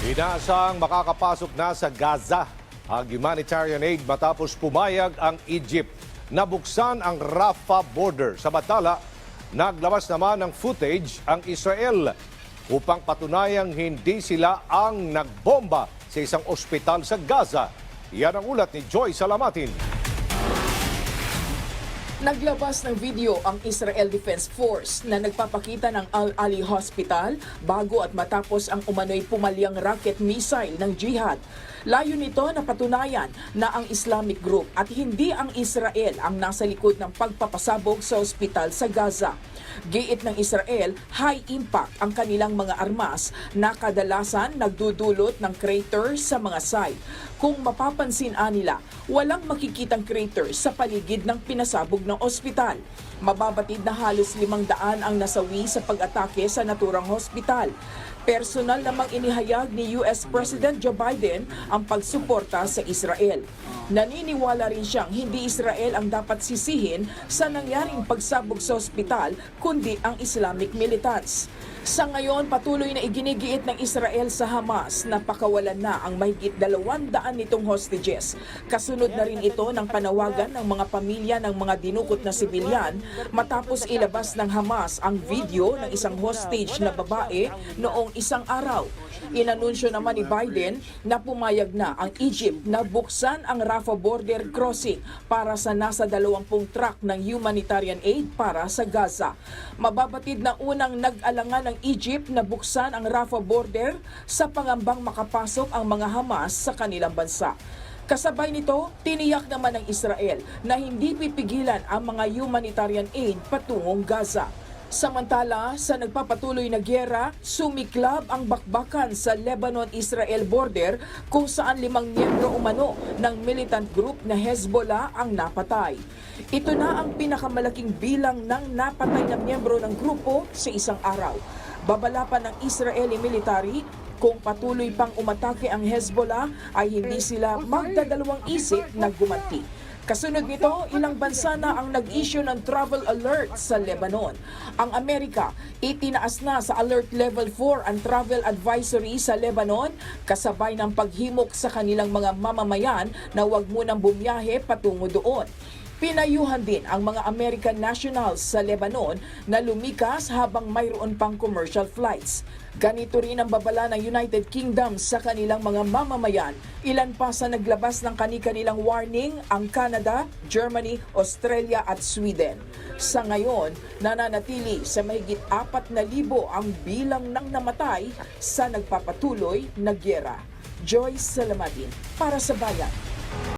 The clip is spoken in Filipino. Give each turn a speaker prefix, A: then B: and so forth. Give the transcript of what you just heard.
A: Inaasang makakapasok na sa Gaza ang humanitarian aid matapos pumayag ang Egypt na buksan ang Rafah border. Samantala, naglabas naman ng footage ang Israel upang patunayang hindi sila ang nagbomba sa isang ospital sa Gaza. Yan ang ulat ni Joy Salamatin.
B: Naglabas ng video ang Israel Defense Force na nagpapakita ng Al-Ali Hospital bago at matapos ang umano'y pumalyang rocket missile ng jihad. Layo nito na patunayan na ang Islamic group at hindi ang Israel ang nasa likod ng pagpapasabog sa ospital sa Gaza. Giit ng Israel, high impact ang kanilang mga armas na kadalasan nagdudulot ng crater sa mga site. Kung mapapansin nila, walang makikitang crater sa paligid ng pinasabog ng ospital. Mababatid na halos limang daan ang nasawi sa pag-atake sa naturang hospital. Personal namang inihayag ni US President Joe Biden ang pagsuporta sa Israel. Naniniwala rin siyang hindi Israel ang dapat sisihin sa nangyaring pagsabog sa ospital kundi ang Islamic militants. Sa ngayon, patuloy na iginigiit ng Israel sa Hamas na pakawalan na ang mahigit dalawang daan nitong hostages. Kasunod na rin ito ng panawagan ng mga pamilya ng mga dinukot na sibilyan matapos ilabas ng Hamas ang video ng isang hostage na babae noong isang araw. Inanunsyo naman ni Biden na pumayag na ang Egypt na buksan ang Rafah border crossing para sa nasa 20 truck ng humanitarian aid para sa Gaza. Mababatid na unang nag-alangan ng Egypt na buksan ang Rafah border sa pangambang makapasok ang mga Hamas sa kanilang bansa. Kasabay nito, tiniyak naman ng Israel na hindi pipigilan ang mga humanitarian aid patungong Gaza. Samantala, sa nagpapatuloy na gyera, sumiklab ang bakbakan sa Lebanon-Israel border kung saan limang miyembro umano ng militant group na Hezbollah ang napatay. Ito na ang pinakamalaking bilang ng napatay na miyembro ng grupo sa isang araw. Babala pa ng Israeli military kung patuloy pang umatake ang Hezbollah ay hindi sila magdadalawang isip na gumanti. Kasunod nito, ilang bansa na ang nag-issue ng travel alert sa Lebanon. Ang Amerika, itinaas na sa alert level 4 ang travel advisory sa Lebanon kasabay ng paghimok sa kanilang mga mamamayan na huwag munang bumiyahe patungo doon. Pinayuhan din ang mga American nationals sa Lebanon na lumikas habang mayroon pang commercial flights. Ganito rin ang babala ng United Kingdom sa kanilang mga mamamayan. Ilan pa sa naglabas ng kani-kanilang warning ang Canada, Germany, Australia at Sweden. Sa ngayon, nananatili sa mahigit 4,000 ang bilang ng namatay sa nagpapatuloy na gyera. Joyce Salamadin para sa Bayan.